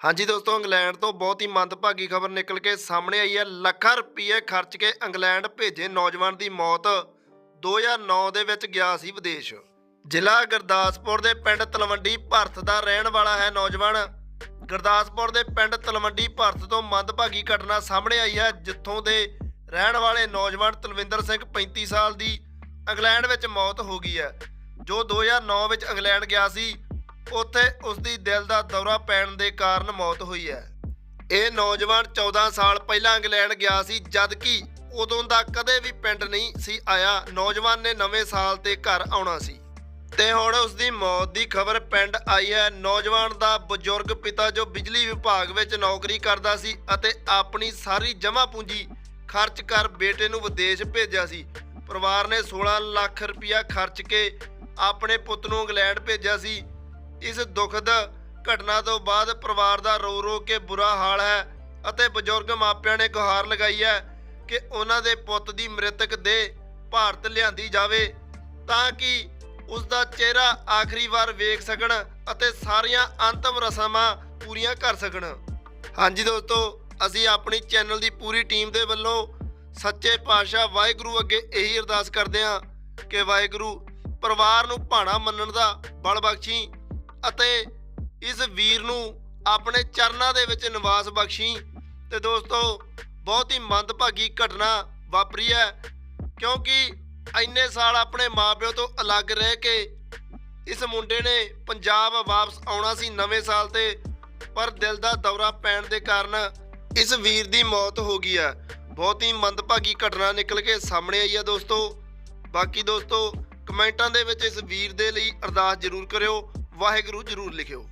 ਹਾਂਜੀ ਦੋਸਤੋ, ਇੰਗਲੈਂਡ ਤੋਂ ਬਹੁਤ ਹੀ ਮੰਦਭਾਗੀ ਖਬਰ ਨਿਕਲ ਕੇ ਸਾਹਮਣੇ ਆਈ ਹੈ। ਲੱਖਾਂ ਰੁਪਏ ਖਰਚ ਕੇ ਇੰਗਲੈਂਡ ਭੇਜੇ ਨੌਜਵਾਨ ਦੀ ਮੌਤ। 2009 ਦੇ ਵਿੱਚ ਗਿਆ ਸੀ ਵਿਦੇਸ਼। ਜ਼ਿਲ੍ਹਾ ਗੁਰਦਾਸਪੁਰ ਦੇ ਪਿੰਡ ਤਲਵੰਡੀ ਭਾਰਤ ਦਾ ਰਹਿਣ ਵਾਲਾ ਹੈ ਨੌਜਵਾਨ। ਗੁਰਦਾਸਪੁਰ ਦੇ ਪਿੰਡ ਤਲਵੰਡੀ ਭਾਰਤ ਤੋਂ ਮੰਦਭਾਗੀ ਘਟਨਾ ਸਾਹਮਣੇ ਆਈ ਹੈ, ਜਿੱਥੋਂ ਦੇ ਰਹਿਣ ਵਾਲੇ ਨੌਜਵਾਨ ਤਲਵਿੰਦਰ ਸਿੰਘ 35 ਸਾਲ ਦੀ ਇੰਗਲੈਂਡ ਵਿੱਚ ਮੌਤ ਹੋ ਗਈ ਹੈ, ਜੋ 2009 ਵਿੱਚ ਇੰਗਲੈਂਡ ਗਿਆ ਸੀ। ਉੱਥੇ ਉਸ ਦੀ ਦਿਲ ਦਾ ਦੌਰਾ ਪੈਣ ਦੇ ਕਾਰਨ ਮੌਤ ਹੋਈ ਹੈ। ਇਹ ਨੌਜਵਾਨ 14 ਸਾਲ ਪਹਿਲਾਂ ਇੰਗਲੈਂਡ ਗਿਆ ਸੀ, ਜਦ ਕਿ ਉਦੋਂ ਦਾ ਕਦੇ ਵੀ ਪਿੰਡ ਨਹੀਂ ਸੀ ਆਇਆ। ਨੌਜਵਾਨ ਨੇ ਨਵੇਂ ਸਾਲ ਤੇ ਘਰ ਆਉਣਾ ਸੀ। ਤੇ ਹੁਣ ਉਸ ਦੀ ਮੌਤ ਦੀ ਖਬਰ ਪਿੰਡ ਆਈ ਹੈ। ਨੌਜਵਾਨ ਦਾ ਬਜ਼ੁਰਗ ਪਿਤਾ ਜੋ ਬਿਜਲੀ ਵਿਭਾਗ ਵਿੱਚ ਨੌਕਰੀ ਕਰਦਾ ਸੀ ਅਤੇ ਆਪਣੀ ਸਾਰੀ ਜਮ੍ਹਾਂ ਪੂੰਜੀ ਖਰਚ ਕਰ ਬੇਟੇ ਨੂੰ ਵਿਦੇਸ਼ ਭੇਜਿਆ ਸੀ। ਪਰਿਵਾਰ ਨੇ 16 ਲੱਖ ਰੁਪਇਆ ਖਰਚ ਕੇ ਆਪਣੇ ਪੁੱਤ ਨੂੰ ਇੰਗਲੈਂਡ ਭੇਜਿਆ ਸੀ। ਇਸ ਦੁਖਦ ਘਟਨਾ ਤੋਂ ਬਾਅਦ ਪਰਿਵਾਰ ਦਾ ਰੋ ਰੋ ਕੇ ਬੁਰਾ ਹਾਲ ਹੈ ਅਤੇ ਬਜ਼ੁਰਗ ਮਾਪਿਆਂ ਨੇ ਗੁਹਾਰ ਲਗਾਈ ਹੈ ਕਿ ਉਹਨਾਂ ਦੇ ਪੁੱਤ ਦੀ ਮ੍ਰਿਤਕ ਦੇਹ ਭਾਰਤ ਲਿਆਂਦੀ ਜਾਵੇ ਤਾਂ ਕਿ ਉਸ ਦਾ ਚਿਹਰਾ ਆਖਰੀ ਵਾਰ ਵੇਖ ਸਕਣ ਅਤੇ ਸਾਰੀਆਂ ਅੰਤਮ ਰਸਮਾਂ ਪੂਰੀਆਂ ਕਰ ਸਕਣ। ਹਾਂਜੀ ਦੋਸਤੋ, ਅਸੀਂ ਆਪਣੀ ਚੈਨਲ ਦੀ ਪੂਰੀ ਟੀਮ ਦੇ ਵੱਲੋਂ ਸੱਚੇ ਪਾਤਸ਼ਾਹ ਵਾਹਿਗੁਰੂ ਅੱਗੇ ਇਹੀ ਅਰਦਾਸ ਕਰਦੇ ਹਾਂ ਕਿ ਵਾਹਿਗੁਰੂ ਪਰਿਵਾਰ ਨੂੰ ਭਾਣਾ ਮੰਨਣ ਦਾ ਬਲ ਬਖਸ਼ੀ ਅਤੇ ਇਸ ਵੀਰ ਨੂੰ ਆਪਣੇ ਚਰਨਾਂ ਦੇ ਵਿੱਚ ਨਿਵਾਸ ਬਖਸ਼ੀ। ਤੇ ਦੋਸਤੋ, ਬਹੁਤ ਹੀ ਮੰਦਭਾਗੀ ਘਟਨਾ ਵਾਪਰੀ ਹੈ, ਕਿਉਂਕਿ ਇੰਨੇ ਸਾਲ ਆਪਣੇ ਮਾਪਿਓ ਤੋਂ ਅਲੱਗ ਰਹਿ ਕੇ ਇਸ ਮੁੰਡੇ ਨੇ ਪੰਜਾਬ ਵਾਪਸ ਆਉਣਾ ਸੀ ਨਵੇਂ ਸਾਲ ਤੇ, ਪਰ ਦਿਲ ਦਾ ਦੌਰਾ ਪੈਣ ਦੇ ਕਾਰਨ ਇਸ ਵੀਰ ਦੀ ਮੌਤ ਹੋ ਗਈ ਹੈ। ਬਹੁਤ ਹੀ ਮੰਦਭਾਗੀ ਘਟਨਾ ਨਿਕਲ ਕੇ ਸਾਹਮਣੇ ਆਈ ਹੈ ਦੋਸਤੋ। ਬਾਕੀ ਦੋਸਤੋ, ਕਮੈਂਟਾਂ ਦੇ ਵਿੱਚ ਇਸ ਵੀਰ ਦੇ ਲਈ ਅਰਦਾਸ ਜ਼ਰੂਰ ਕਰਿਓ। ਵਾਹਿਗੁਰੂ ਜ਼ਰੂਰ ਲਿਖਿਓ।